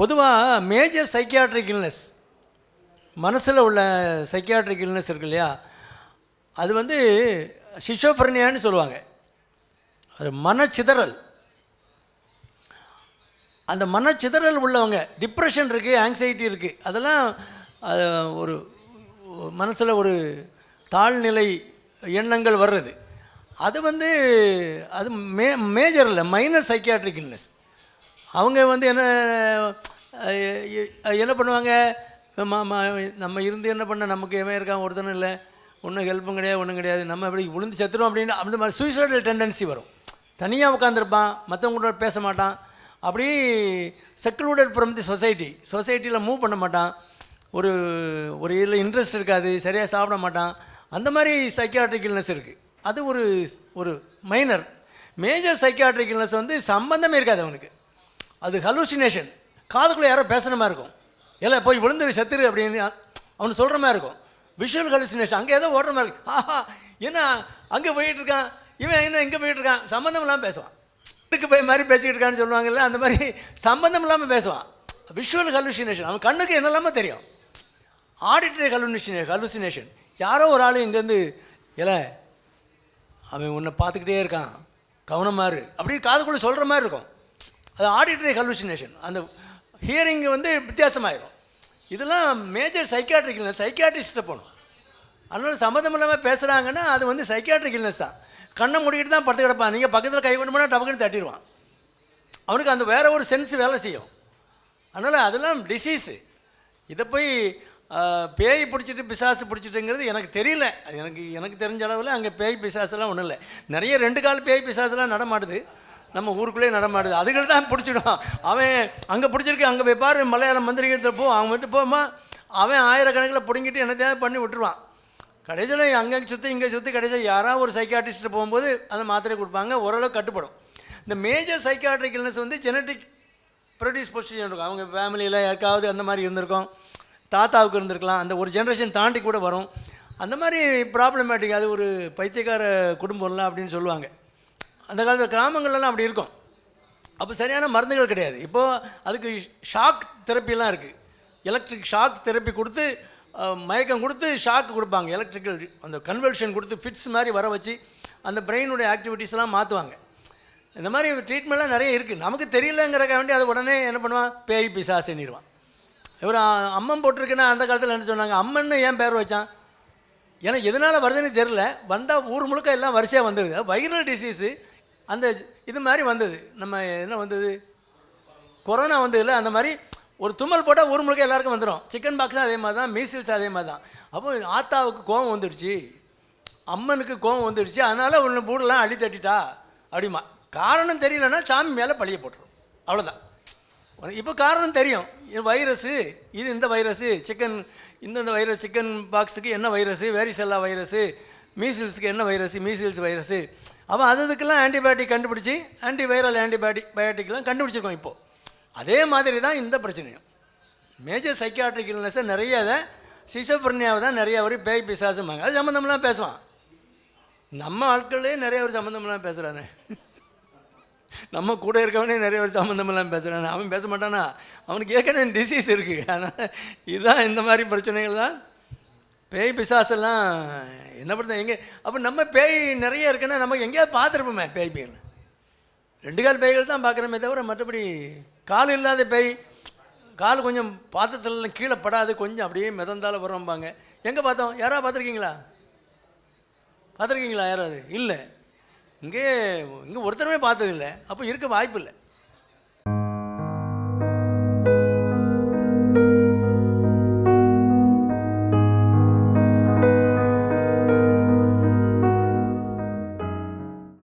பொதுவாக major psychiatric illness மனசில் உள்ள சைக்கியாட்ரிக் இல்னஸ் இருக்கு இல்லையா? அது வந்து சிஷோபர்னியான்னு சொல்லுவாங்க. அது மனச்சிதறல். அந்த மனச்சிதறல் உள்ளவங்க டிப்ரெஷன் இருக்குது ஆங்ஸைட்டி இருக்குது அதெல்லாம் ஒரு மனசில் ஒரு தாழ்நிலை எண்ணங்கள் வர்றது. அது வந்து அது மே மேஜர் இல்லை மைனர் சைக்கியாட்ரிக் இல்னஸ் அவங்க வந்து என்ன என்ன பண்ணுவாங்க? நம்ம இருந்து என்ன பண்ண? நமக்கு எவன் இருக்கான்? ஒருத்தனும் இல்லை. ஒன்றும் ஹெல்ப்பும் கிடையாது ஒன்றும் கிடையாது. நம்ம எப்படி விழுந்து செத்துரும் அப்படின்னு அந்த மாதிரி சூசைடல் டெண்டன்சி வரும். தனியாக உட்காந்துருப்பான் மற்றவங்க கூட பேச மாட்டான். அப்படி செக்லூடட் ஃப்ரம் தி சொசைட்டி சொசைட்டியில் மூவ் பண்ண மாட்டான். ஒரு ஒரு இதில் இன்ட்ரெஸ்ட் இருக்காது சரியாக சாப்பிட மாட்டான். அந்த மாதிரி சைக்கியாட்ரிக் இல்னஸ் இருக்குது அது ஒரு ஒரு மைனர் மேஜர் சைக்கியாட்ரிக் இல்னஸ் வந்து சம்பந்தமே இருக்காது அவனுக்கு. அது ஹலூசினேஷன் காதுக்குள்ளே யாரோ பேசுன மாதிரி இருக்கும். எல்லாம் போய் விழுந்துரு செத்துரு அப்படின்னு அவனு சொல்கிற மாதிரி இருக்கும். விஷுவல் ஹலூசினேஷன் அங்கே ஏதோ ஓடுற மாதிரி இருக்கும் ஆஹா என்ன அங்கே போயிட்டு இருக்கான். இவன் என்ன இங்கே போயிட்டு இருக்கான். சம்மந்தம் இல்லாமல் பேசுவான். வீட்டுக்கு போய் மாதிரி பேசிக்கிட்டு இருக்கான்னு சொல்லுவாங்கல்ல அந்த மாதிரி சம்பந்தம் இல்லாமல் பேசுவான். விஷுவல் ஹலூசினேஷன் அவன் கண்ணுக்கு என்னெல்லாமோ தெரியும். ஆடிட்டரி ஹலூசினேஷன் ஹலூசினேஷன் யாரோ ஒரு ஆள் இங்கேருந்து இல்லை அவன் உன்னை பார்த்துக்கிட்டே இருக்கான். கவனமாக இரு. அப்படின்னு காதுக்குள்ளே சொல்கிற மாதிரி இருக்கும். அது ஆடிட்டரி ஹலூசினேஷன் அந்த ஹியரிங் வந்து வித்தியாசமாயிடும் இதெல்லாம் மேஜர் சைக்காட்ரிக் இல்னஸ் சைக்காட்ரிஸ்ட்டை போகணும். அதனால் சம்மந்தம் இல்லாமல் பேசுகிறாங்கன்னா அது வந்து சைக்காட்ரிக் இல்னஸ் தான். கண்ணை மூடிக்கிட்டு தான் படுத்து கிடப்பான். நீங்கள் பக்கத்தில் கை கொண்டு போனால் டபக்குன்னு தட்டிடுவான். அவனுக்கு அந்த வேறு ஒரு சென்ஸ் வேலை செய்யும். அதனால் அதெல்லாம் டிசீஸு இதை போய் பேய் பிடிச்சிட்டு பிசாசு பிடிச்சிட்டுங்கிறது எனக்கு தெரியல. அது எனக்கு எனக்கு தெரிஞ்ச அளவில் அங்கே பேய் பிசாசுலாம் ஒன்றும் இல்லை. நிறைய ரெண்டு கால் பேய் பிசாசுலாம் நடமாடுது நம்ம ஊருக்குள்ளேயே நடமாடுது. அதுகள் தான் பிடிச்சிடும் அவன் அங்கே பிடிச்சிருக்கு அங்கே போய் பாரு மலையாளம் மந்திரிகிட்ட போ அவன் விட்டு போமா அவன் ஆயிரக்கணக்கில் பிடுங்கிட்டு என்னத்தையாவது பண்ணி விட்டுருவான். கடைசியில் அங்கே சுற்றி இங்கே சுற்றி கடைசியில் யாராவது ஒரு சைக்காட்ரிஸ்ட்டு போகும்போது அந்த மாத்திரை கொடுப்பாங்க ஓரளவு கட்டுப்படும். இந்த மேஜர் சைக்காட்ரிக் இல்னஸ் வந்து ஜெனட்டிக் ப்ரொடியூஸ் பொசிஷன் இருக்கும். அவங்க ஃபேமிலியில் யாருக்காவது அந்த மாதிரி இருந்திருக்கும். தாத்தாவுக்கு இருந்திருக்கலாம். அந்த ஒரு ஜென்ரேஷன் தாண்டி கூட வரும். அந்த மாதிரி ப்ராப்ளமேட்டிக் அது ஒரு பைத்தியக்கார குடும்பம்லாம் அப்படின்னு சொல்லுவாங்க. அந்த காலத்தில் கிராமங்கள்லாம் அப்படி இருக்கும். அப்போ சரியான மருந்துகள் கிடையாது. இப்போது அதுக்கு ஷாக் தெரப்பிலாம் இருக்குது எலக்ட்ரிக் ஷாக் தெரப்பி கொடுத்து மயக்கம் கொடுத்து ஷாக் கொடுப்பாங்க. எலக்ட்ரிக்கல் அந்த கன்வெல்ஷன் கொடுத்து ஃபிட்ஸ் மாதிரி வர வச்சு அந்த பிரெயினுடைய ஆக்டிவிட்டீஸ்லாம் மாற்றுவாங்க இந்த மாதிரி ட்ரீட்மெண்ட்லாம் நிறைய இருக்குது நமக்கு தெரியலங்கிறக்க வேண்டி அதை உடனே என்ன பண்ணுவான்? பேய் பிசாசுன்னிடுவான் இவர் அம்மன் போட்டிருக்குன்னா அந்த காலத்தில் என்ன சொன்னாங்க? அம்மன்னு ஏன் பேர் வச்சான்? ஏன்னா எதனால் வருதுன்னு தெரில வந்தால் ஊர் முழுக்க எல்லாம் வரிசையாக வந்துடுது வைரல் டிசீஸு அந்த இது மாதிரி வந்தது. நம்ம என்ன வந்தது? கொரோனா வந்ததில்ல அந்த மாதிரி ஒரு தும்மல் போட்டால் ஒரு முழுக்க எல்லாருக்கும் வந்துடும் சிக்கன் பாக்ஸும் அதே மாதிரி தான் மீசில்ஸ் அதே மாதிரி தான். அப்போ ஆத்தாவுக்கு கோவம் வந்துடுச்சு. அம்மனுக்கு கோவம் வந்துடுச்சு. அதனால் ஒன்று பூடெல்லாம் அள்ளி தட்டிட்டா அப்படிமா. காரணம் தெரியலன்னா சாமி மேலே பழிய போட்டுரும். அவ்வளோதான் இப்போ காரணம் தெரியும். இது வைரஸு இது இந்த வைரஸு சிக்கன் இந்தந்த வைரஸ் சிக்கன் பாக்ஸுக்கு என்ன வைரஸு வேரிசெல்லா வைரஸு மீசில்ஸுக்கு என்ன வைரஸ் மீசில்ஸ் வைரஸு அவன் அது இதுக்கெல்லாம் ஆன்டிபயோட்டிக் கண்டுபிடிச்சி ஆன்டி வைரல் ஆன்டிபயோட்டிக் பயோட்டிக்லாம் கண்டுபிடிச்சிருக்கோம் இப்போது அதே மாதிரி தான் இந்த பிரச்சனையும். மேஜர் சைக்கியாட்ரிக் இல்னஸை நிறைய அதை சிசோபர்னியாவை தான் நிறைய ஒரு பேய் பிசாசுமாங்க அது சம்மந்தம்லாம் பேசுவான். நம்ம ஆட்களே நிறைய ஒரு சம்மந்தம்லாம் பேசுகிறானே நம்ம கூட இருக்கவனே நிறைய ஒரு சம்மந்தமெல்லாம் பேசுகிறானே அவன் பேச மாட்டானா? அவனுக்கு ஏற்கனவே டிசீஸ் இருக்குது ஆனால் இதுதான் இந்த மாதிரி பிரச்சனைகள் தான். பேய் பிசாசெல்லாம் என்ன பண்ணுறது? எங்கே? அப்போ நம்ம பேய் நிறைய இருக்குன்னா நம்ம எங்கேயாவது பார்த்துருப்போமே பேய் பேயில் ரெண்டு கால் பேய்கள் தான் பார்க்குறோமே தவிர மற்றபடி கால் இல்லாத பேய் கால் கொஞ்சம் பாத்திரத்துலலாம் கீழே படாது கொஞ்சம் அப்படியே மிதந்தால வரும்பாங்க. எங்கே பார்த்தோம்? யாராவது பார்த்துருக்கீங்களா? பார்த்துருக்கீங்களா யாராவது? இல்லை. இங்கே இங்கே ஒருத்தருமே பார்த்ததில்லை. அப்போ இருக்க வாய்ப்பு இல்லை.